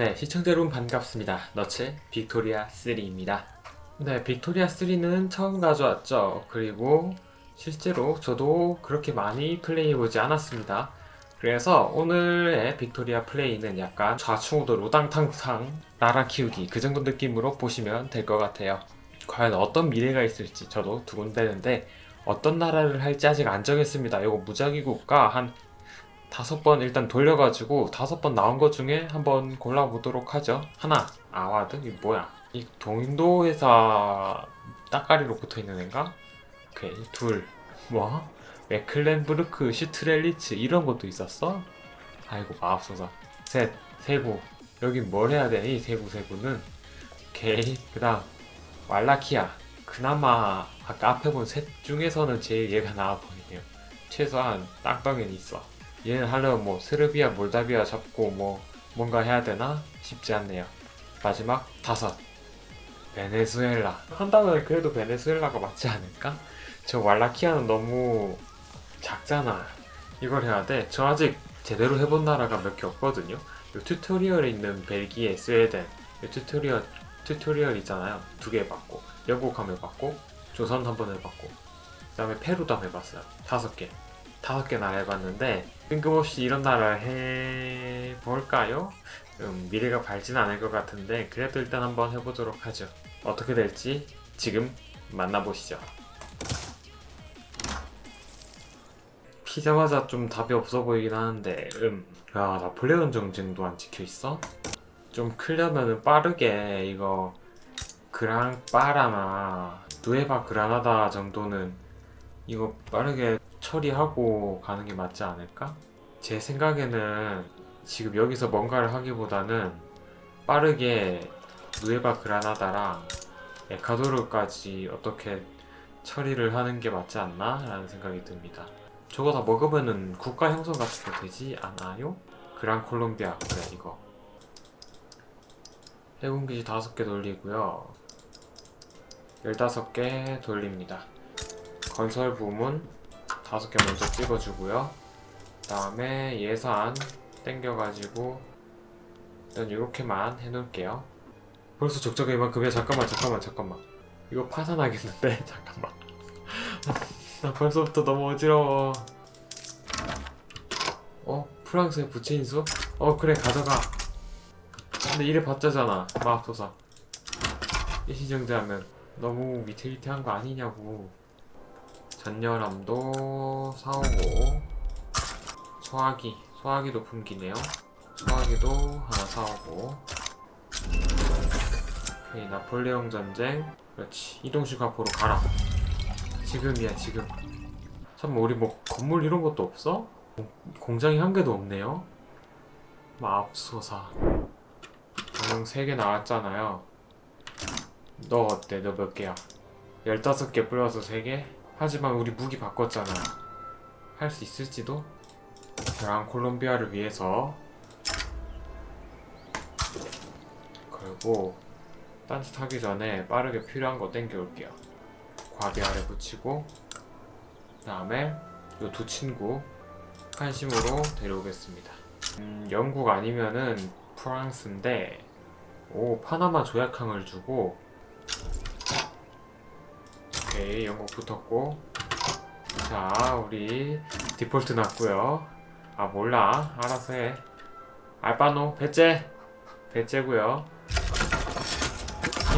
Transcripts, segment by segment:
네, 시청자 여러분 반갑습니다. 너츠 빅토리아 3입니다. 네, 빅토리아 3는 처음 가져왔죠. 그리고 실제로 저도 그렇게 많이 플레이해보지 않았습니다. 그래서 오늘의 빅토리아 플레이는 약간 좌충우돌 우당탕탕 나라 키우기 그 정도 느낌으로 보시면 될 것 같아요. 과연 어떤 미래가 있을지 저도 두근대는데 어떤 나라를 할지 아직 안 정했습니다. 이거 무작위 국가 한 다섯 번 일단 돌려가지고 다섯 번 나온 것 중에 한번 골라보도록 하죠. 하나, 아와드? 이게 뭐야? 이 동인도 회사 따까리로 붙어 있는 애인가? 오케이, 둘, 뭐? 메클렌부르크, 슈트렐리츠 이런 것도 있었어? 아이고 마법소사. 셋, 세부. 여긴 뭘 해야 돼? 이 세부 세부는. 오케이, 그 다음 왈라키아. 그나마 아까 앞에 본 셋 중에서는 제일 얘가 나아 보이네요. 최소한 땅덩이는 있어. 얘는 하려면 뭐 세르비아, 몰다비아 잡고 뭐 뭔가 해야 되나 싶지 않네요. 마지막 다섯 베네수엘라 한다면 그래도 베네수엘라가 맞지 않을까? 저 왈라키아는 너무 작잖아. 이걸 해야 돼. 저 아직 제대로 해본 나라가 몇 개 없거든요. 요 튜토리얼에 있는 벨기에, 스웨덴 요 튜토리얼 튜토리얼 있잖아요. 두 개 해봤고 영국 한번 해봤고 조선 한번 해봤고 그 다음에 페루도 한번 해봤어요. 다섯 개. 다섯 개 나라 해봤는데 뜬금없이 이런 나라를 해볼까요? 음, 미래가 밝지는 않을 것 같은데 그래도 일단 한번 해보도록 하죠. 어떻게 될지 지금 만나보시죠. 피자마자 좀 답이 없어 보이긴 하는데 음. 야 나폴레온 정쟁도 안 찍혀 있어? 좀 크려면은 빠르게 이거 그랑 빠라나 누에바 그라나다 정도는 이거 빠르게 처리하고 가는 게 맞지 않을까? 제 생각에는 지금 여기서 뭔가를 하기보다는 빠르게 누에바 그라나다랑 에카도르까지 어떻게 처리를 하는 게 맞지 않나? 라는 생각이 듭니다. 저거 다 먹으면은 국가 형성 같은 거 되지 않아요? 그란 콜롬비아 그래 이거 해군기지 5개 돌리고요 15개 돌립니다 건설 부문 5개 먼저 찍어주고요. 그 다음에 예산 땡겨가지고 일단 이렇게만 해놓을게요. 벌써 적자가 이만큼이야 잠깐만 잠깐만 잠깐만. 이거 파산하겠는데? 잠깐만. 나 벌써부터 너무 어지러워. 어? 프랑스의 부채 인수? 어 그래 가져가. 근데 이래 받자잖아 마법소사. 일시정지하면. 너무 위태위태한 거 아니냐고 전열함도 사오고 소화기 소화기도 품기네요 소화기도 하나 사오고 오케이 나폴레옹 전쟁 그렇지 이동식 앞으로 가라 지금이야 지금 잠깐 우리 뭐 건물 이런 것도 없어? 공- 공장이 한 개도 없네요 마법소사 방금 3개 나왔잖아요 너 어때? 너 몇 개야? 15개 플러스 3개? 하지만 우리 무기 바꿨잖아. 할 수 있을지도? 그랑 콜롬비아를 위해서. 그리고 딴짓 하기 전에 빠르게 필요한 거 땡겨올게요. 과비 아래 붙이고 그 다음에 요 두 친구 한심으로 데려오겠습니다. 음, 영국 아니면은 프랑스인데 오 파나마 조약항을 주고 오케이 영국 붙었고. 자 우리 디폴트 났고요. 아 몰라. 알아서 해. 알바노 배째. 배째고요.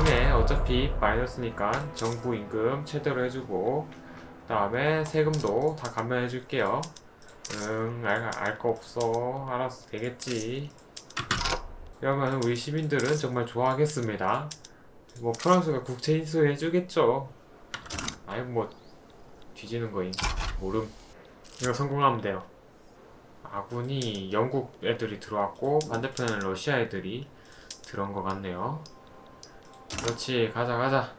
이네 어차피 마이너스니까 정부 임금 최대로 해주고 그 다음에 세금도 다 감면해 줄게요. 응알 거 없어. 알아서 되겠지. 그러면 우리 시민들은 정말 좋아하겠습니다. 뭐 프랑스가 국채 인수 해 주겠죠 아니 뭐 뒤지는 거임. 모름. 이거 성공하면 돼요. 아군이 영국 애들이 들어왔고 반대편에는 러시아 애들이 들어온 것 같네요. 그렇지 가자 가자.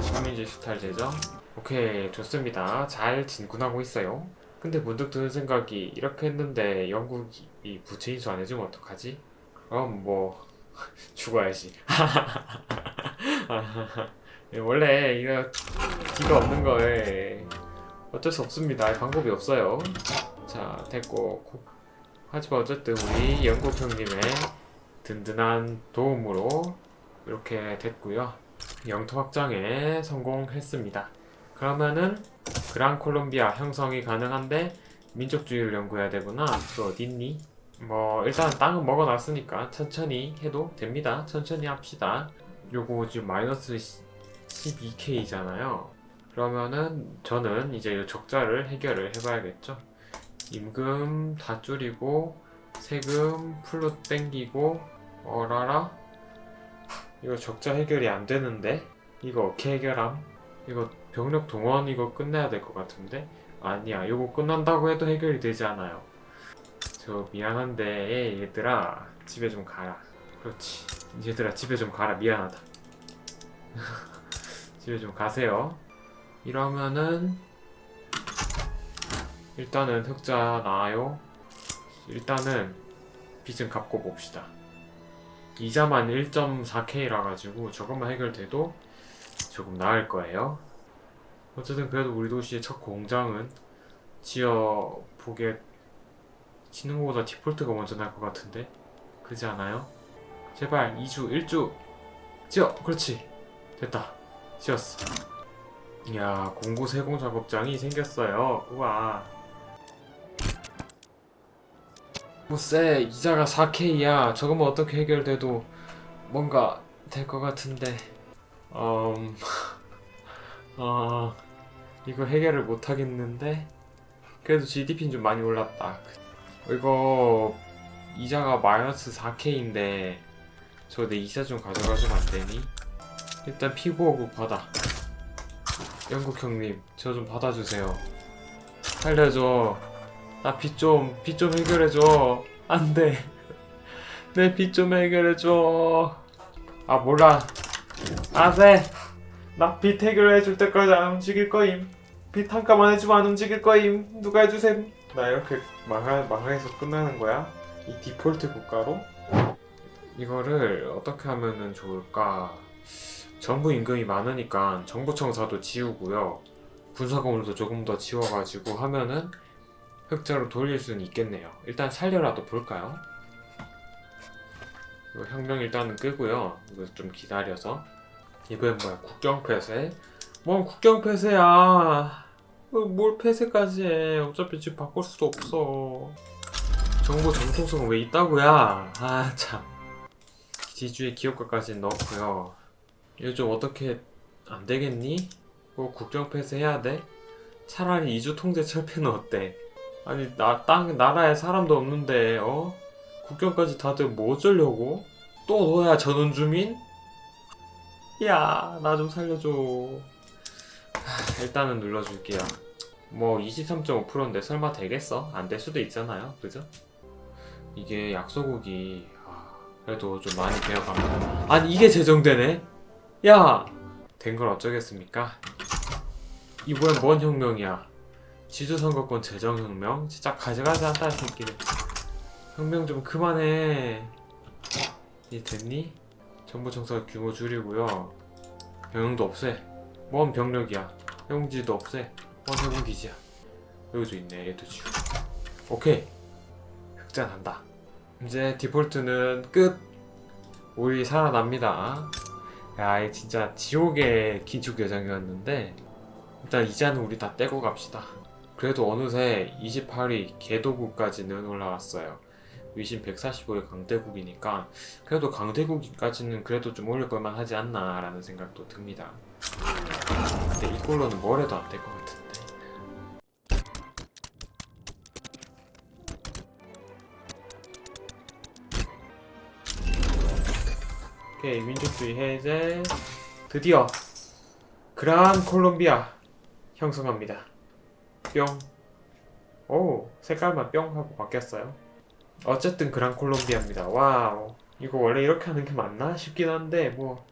식민지 수탈 제정. 오케이 좋습니다. 잘 진군하고 있어요. 근데 문득 드는 생각이 이렇게 했는데 영국이 부채 인수 안 해주면 어떡하지? 그럼 뭐 죽어야지 원래 이거 기가 없는 거에 어쩔 수 없습니다 방법이 없어요 자 됐고 고- 하지만 어쨌든 우리 영국 형님의 든든한 도움으로 이렇게 됐고요. 영토 확장에 성공했습니다. 그러면은 그란 콜롬비아 형성이 가능한데 민족주의를 연구해야 되구나. 그 어딨니? 뭐 일단 땅은 먹어놨으니까 천천히 해도 됩니다. 천천히 합시다. 요거 지금 마이너스 12K잖아요. 그러면은 저는 이제 이 적자를 해결을 해봐야겠죠. 임금 다 줄이고 세금 풀로 땡기고 어라라 이거 적자 해결이 안 되는데 이거 어떻게 해결함? 이거 병력 동원 이거 끝내야 될 것 같은데 아니야 이거 끝난다고 해도 해결이 되지 않아요. 저 미안한데 얘들아 집에 좀 가라. 그렇지 얘들아 집에 좀 가라 미안하다. 집에 좀 가세요. 이러면은 일단은 흑자 나와요. 일단은 빚은 갚고 봅시다. 이자만 1.4K라 가지고 저것만 해결돼도 조금 나을 거예요. 어쨌든 그래도 우리 도시의 첫 공장은 지어 보게 지는 것보다 디폴트가 먼저 날 것 같은데 그렇지 않아요? 제발 2주 1주 지어 그렇지 됐다 지었어. 이야 공고 세공 작업장이 생겼어요. 우와. 뭐쎄 이자가 4K야. 저거면 어떻게 해결돼도 뭔가 될 것 같은데. 음... 어... 이거 해결을 못 하겠는데? 그래도 GDP는 좀 많이 올랐다. 이거 이자가 마이너스 4K인데 저 내 이자 좀 가져가주면 안 되니? 일단 피고오고 받아. 영국 형님 저 좀 받아주세요. 살려줘. 나 빚 좀 빚 좀 해결해줘. 안 돼. 내 빚 좀 해결해줘. 아 몰라. 아세 나빚 해결해줄 때까지 안 움직일 거임. 빚한 값만 해주면 안 움직일 거임. 누가 해주셈? 나 이렇게 망하, 망해서 끝나는 거야? 이 디폴트 국가로? 이거를 어떻게 하면은 좋을까 정부 임금이 많으니까 정부청사도 지우고요 군사건물도 조금 더 지워가지고 하면은 흑자로 돌릴 수는 있겠네요. 일단 살려라도 볼까요? 혁명 일단은 끄고요. 이거 좀 기다려서 이번엔 뭐야 국경 폐쇄? 뭔 국경 폐쇄야? 어, 뭘 폐쇄까지 해? 어차피 집 바꿀 수도 없어. 정보 정통성은 왜 있다고야? 아 참. 지주의 기업가까지 넣고요. 좀 어떻게 안 되겠니? 뭐 국경 폐쇄해야 돼? 차라리 이주 통제 철폐는 어때? 아니 나 땅 나라에 사람도 없는데 어? 국경까지 다들 뭐 어쩌려고? 또 너야 전원 주민? 야 나 좀 살려줘. 하, 일단은 눌러줄게요. 뭐 23.5%인데 설마 되겠어? 안 될 수도 있잖아요. 그죠? 이게 약소국이 아, 그래도 좀 많이 배워갑니다. 아니 이게 제정되네 야 된 걸 어쩌겠습니까? 이번엔 뭔 혁명이야? 지주선거권 재정혁명? 진짜 가져가지 않다 새끼들. 혁명 좀 그만해. 이 됐니? 정부 청사 규모 줄이고요. 병영도 없애. 뭔 병력이야? 해공지도 없애. 뭔 해공기지야? 여기도 있네 얘도 지우 오케이. 흑자 난다. 이제 디폴트는 끝. 우리 살아납니다 야 진짜 지옥의 긴축 예정이었는데 일단 이자는 우리 다 떼고 갑시다 그래도 어느새 28위 개도국까지는 올라왔어요. 위신 145의 강대국이니까 그래도 강대국까지는 그래도 좀 올려볼만 하지 않나라는 생각도 듭니다. 근데 이걸로는 뭘 해도 안 될 것 같은데. 오케이 민족주의 해제 드디어 그란 콜롬비아 형성합니다. 뿅. 오, 색깔만 뿅 하고 바뀌었어요. 어쨌든 그란 콜롬비아입니다. 와우. 이거 원래 이렇게 하는 게 맞나 싶긴 한데 뭐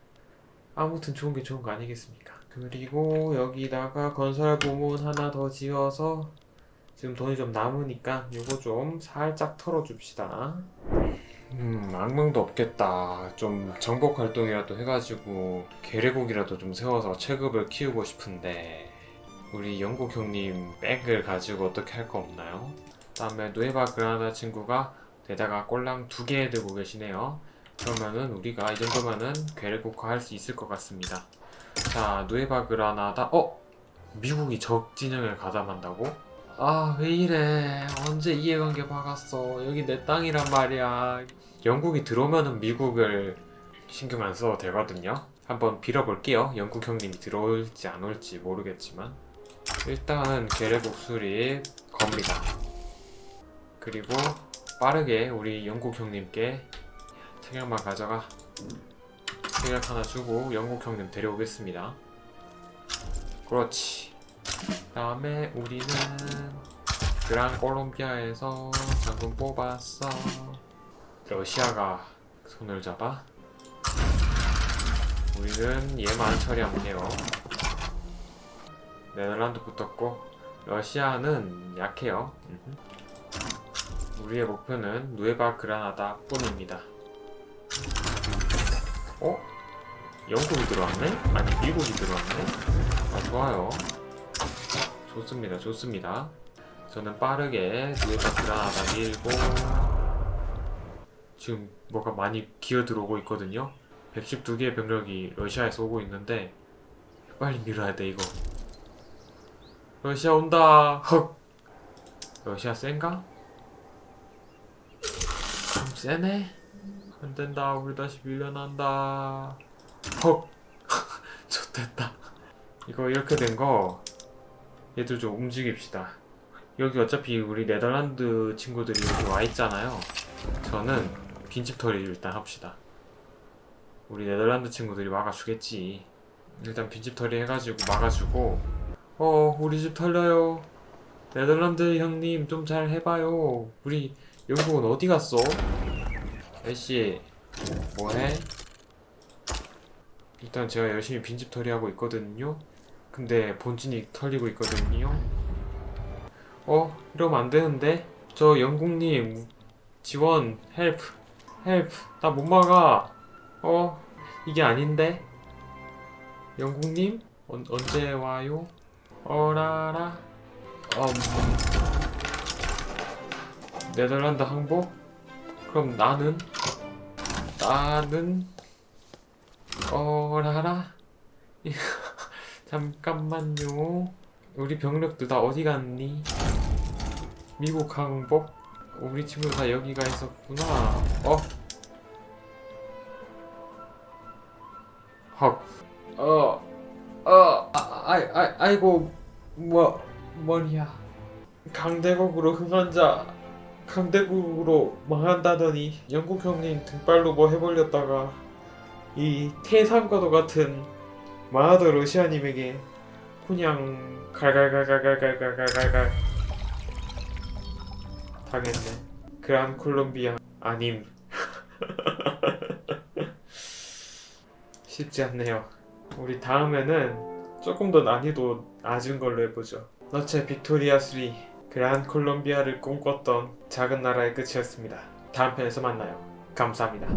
아무튼 좋은 게 좋은 거 아니겠습니까? 그리고 여기다가 건설 부문 하나 더 지어서 지금 돈이 좀 남으니까 이거 좀 살짝 털어줍시다. 음, 악몽도 없겠다. 좀 정복 활동이라도 해가지고 계례국이라도 좀 세워서 체급을 키우고 싶은데 우리 영국 형님 백을 가지고 어떻게 할 거 없나요? 다음에 누에바 그라나다 친구가 게다가 꼴랑 두 개 들고 계시네요. 그러면은 우리가 이 정도면은 괴뢰국화 할 수 있을 것 같습니다. 자, 누에바 그라나다. 어? 미국이 적 진영을 가담한다고? 아, 왜 이래? 언제 이해관계 박았어? 여기 내 땅이란 말이야. 영국이 들어오면은 미국을 신경 안 써도 되거든요. 한번 빌어볼게요. 영국 형님이 들어올지 안 올지 모르겠지만. 일단은 괴뢰국 수립 겁니다. 그리고 빠르게 우리 영국 형님께 책약만 가져가. 책약 하나 주고 영국 형님 데려오겠습니다. 그렇지. 다음에 우리는 그랑 콜롬비아에서 장군 뽑았어. 러시아가 손을 잡아. 우리는 얘만 처리하면 돼요. 네덜란드 붙었고 러시아는 약해요. 우리의 목표는 누에바 그라나다 뿐입니다. 어? 영국이 들어왔네? 아니 미국이 들어왔네? 아 좋아요. 좋습니다. 좋습니다. 저는 빠르게 누에바 그라나다 밀고 지금 뭐가 많이 기어 들어오고 있거든요. 112개의 병력이 러시아에서 오고 있는데 빨리 밀어야 돼 이거. 러시아 온다. 헉. 러시아 센가? 좀 세네. 안 된다. 우리 다시 밀려난다. 헉. 좋됐다. 이거 이렇게 된 거 얘들 좀 움직입시다. 여기 어차피 우리 네덜란드 친구들이 여기 와 있잖아요. 저는 빈집 털이 일단 합시다. 우리 네덜란드 친구들이 막아주겠지. 일단 빈집 털이 해가지고 막아주고 어 우리 집 털려요. 네덜란드 형님 좀 잘 해봐요. 우리 영국은 어디 갔어? 애씨 뭐해? 일단 제가 열심히 빈집 털이 하고 있거든요. 근데 본진이 털리고 있거든요. 어 이러면 안 되는데 저 영국님 지원 헬프 헬프 나 못 막아. 어 이게 아닌데 영국님 언, 언제 와요? 어라라 음 네덜란드 항복? 그럼 나는 나는 어라라 잠깐만요 우리 병력들 다 어디 갔니? 미국 항복? 우리 친구 다 여기가 있었구나 어? 헉 어, 어, 아, 아, 아, 아이고, 뭐, 머리야. 강대국으로 흥한 자, 강대국으로 망한다더니 영국 형님 등발로 뭐 해버렸다가 이 태산과도 같은 마하더 러시아님에게 그냥 갈갈갈갈갈갈갈갈갈 당했네. 그란 콜롬비아 아님. 쉽지 않네요. 우리 다음에는 조금 더 난이도 낮은 걸로 해보죠. 너체 빅토리아 3 그란 콜롬비아를 꿈꿨던 작은 나라의 끝이었습니다. 다음 편에서 만나요. 감사합니다.